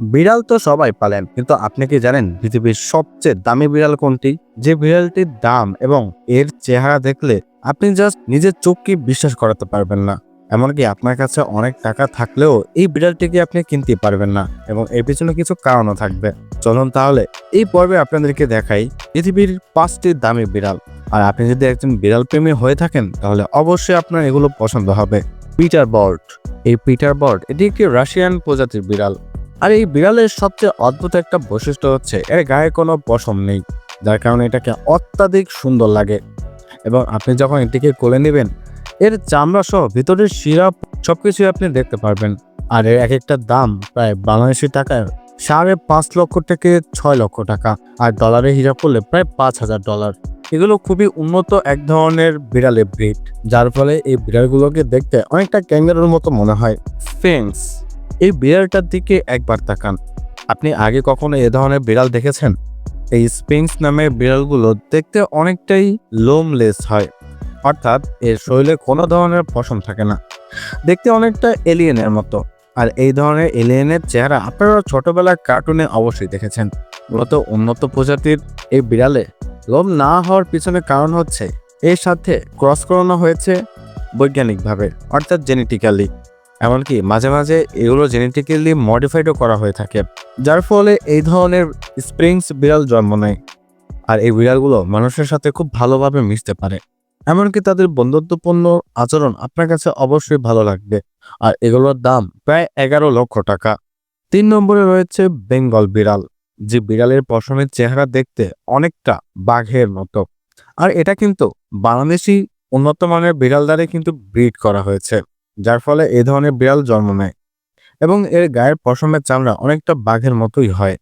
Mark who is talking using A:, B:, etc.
A: বিড়াল তো সবাই পালেন, কিন্তু আপনি কি জানেন পৃথিবীর সবচেয়ে দামি বিড়াল কোনটি? যে বিড়ালটির দাম এবং এর চেহারা দেখলে আপনি জাস্ট নিজের চোখকে বিশ্বাস করাতে পারবেন না। এমনকি আপনার কাছে অনেক টাকা থাকলেও এই বিড়ালটিকে আপনি কিনতে পারবেন না এবং এর পিছনে কিছু কারণও থাকবে। চলুন তাহলে এই পর্বে আপনাদেরকে দেখাই পৃথিবীর পাঁচটি দামি বিড়াল। আর আপনি যদি একজন বিড়াল প্রেমী হয়ে থাকেন, তাহলে অবশ্যই আপনার এগুলো পছন্দ হবে। Peter board. এই পিটার বর্ড এটি একটি রাশিয়ান প্রজাতির বিড়াল। আর এই বিড়ালের সবচেয়ে অদ্ভুত একটা বৈশিষ্ট্য হচ্ছে এর গায়ে কোনো পশম নেই, যার কারণে এটাকে অত্যাধিক সুন্দর লাগে। এবং আপনি যখন এটিকে কোলে নেবেন, এর চামড়া সহ ভিতরের সিরাপ সবকিছুই আপনি দেখতে পারবেন। আর এর এক একটা দাম প্রায় বাংলাদেশি টাকায় সাড়ে পাঁচ লক্ষ থেকে ছয় লক্ষ টাকা, আর ডলারে হিসাব করলে প্রায় পাঁচ হাজার ডলার। এগুলো খুবই উন্নত এক ধরনের বিড়ালের ব্রিড যার ফলে এই বিড়ালগুলোকে দেখতে অনেকটা ক্যাঙ্গারুর মতো মনে হয়। ফেন্স এই বিড়ালটার দিকে একবার তাকান। আপনি আগে কখনো এ ধরনের বিড়াল দেখেছেন? এই স্পিংস নামের বিড়ালগুলো দেখতে অনেকটাই লোমলেস হয়। অর্থাৎ এর শরীরে কোনো ধরনের পশম থাকে না। দেখতে অনেকটা এলিয়েনের মতো। আর এই ধরনের এলিয়েনের চেহারা আপনারা ছোটবেলার কার্টুনে অবশ্যই দেখেছেন। মূলত উন্নত প্রজাতির এই বিড়ালে লোম না হওয়ার পিছনে কারণ হচ্ছে, এর সাথে ক্রস করানো হয়েছে বৈজ্ঞানিকভাবে, অর্থাৎ জেনেটিক্যালি এমনকি মাঝে মাঝে এগুলো জেনেটিক্যালি মডিফাইডও করা হয়ে থাকে, যার ফলে এই ধরনের স্প্রিংস বিড়াল জন্ম নেয়। আর এই বিড়ালগুলো মানুষের সাথে খুব ভালোভাবে মিশতে পারে। এমনকি তাদের বন্ধুত্বপূর্ণ আচরণ আপনার কাছে অবশ্যই ভালো লাগবে। আর এগুলোর দাম প্রায় এগারো লক্ষ টাকা। তিন নম্বরে রয়েছে বেঙ্গল বিড়াল, যে বিড়ালের পশমের চেহারা দেখতে অনেকটা বাঘের মতো। আর এটা কিন্তু বাংলাদেশি উন্নত মানের বিড়াল দ্বারা কিন্তু ব্রিড করা হয়েছে। যার ফলে এ ধরনের বিড়াল জন্ম নেয়। এবং এর গায়ের পশমের চামড়া অনেকটা বাঘের মতোই হয়।